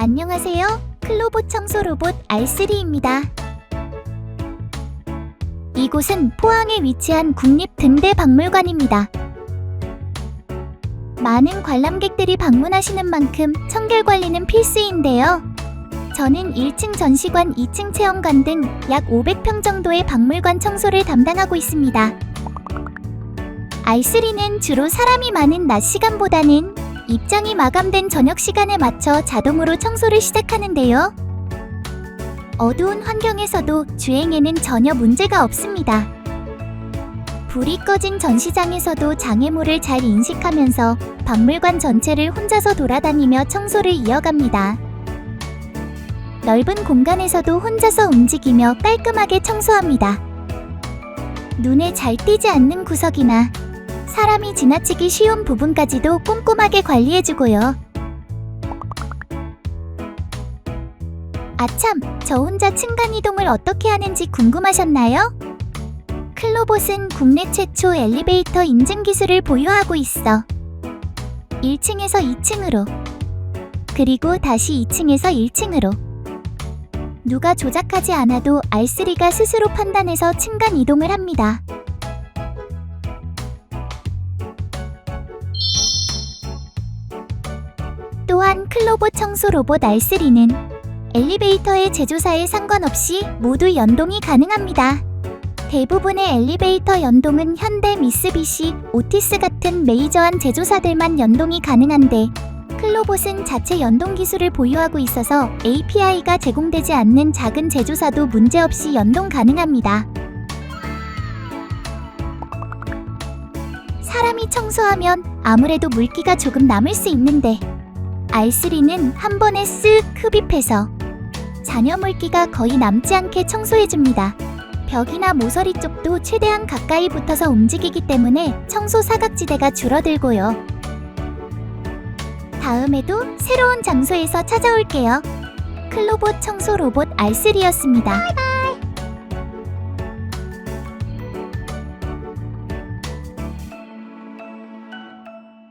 안녕하세요. 클로봇 청소 로봇 R3입니다. 이곳은 포항에 위치한 국립등대박물관입니다. 많은 관람객들이 방문하시는 만큼 청결 관리는 필수인데요. 저는 1층 전시관, 2층 체험관 등 약 500평 정도의 박물관 청소를 담당하고 있습니다. R3는 주로 사람이 많은 낮 시간보다는 입장이 마감된 저녁 시간에 맞춰 자동으로 청소를 시작하는데요. 어두운 환경에서도 주행에는 전혀 문제가 없습니다. 불이 꺼진 전시장에서도 장애물을 잘 인식하면서 박물관 전체를 혼자서 돌아다니며 청소를 이어갑니다. 넓은 공간에서도 혼자서 움직이며 깔끔하게 청소합니다. 눈에 잘 띄지 않는 구석이나 사람이 지나치기 쉬운 부분까지도 꼼꼼하게 관리해주고요. 아참, 저 혼자 층간 이동을 어떻게 하는지 궁금하셨나요? 클로봇은 국내 최초 엘리베이터 인증 기술을 보유하고 있어. 1층에서 2층으로, 그리고 다시 2층에서 1층으로. 누가 조작하지 않아도 R3가 스스로 판단해서 층간 이동을 합니다. 또한 클로봇 청소 로봇 R3는 엘리베이터의 제조사에 상관없이 모두 연동이 가능합니다. 대부분의 엘리베이터 연동은 현대, 미쓰비시, 오티스 같은 메이저한 제조사들만 연동이 가능한데 클로봇은 자체 연동 기술을 보유하고 있어서 API가 제공되지 않는 작은 제조사도 문제없이 연동 가능합니다. 사람이 청소하면 아무래도 물기가 조금 남을 수 있는데 R3는 한 번에 쓱 흡입해서 잔여 물기가 거의 남지 않게 청소해줍니다. 벽이나 모서리 쪽도 최대한 가까이 붙어서 움직이기 때문에 청소 사각지대가 줄어들고요. 다음에도 새로운 장소에서 찾아올게요. 클로봇 청소 로봇 R3였습니다.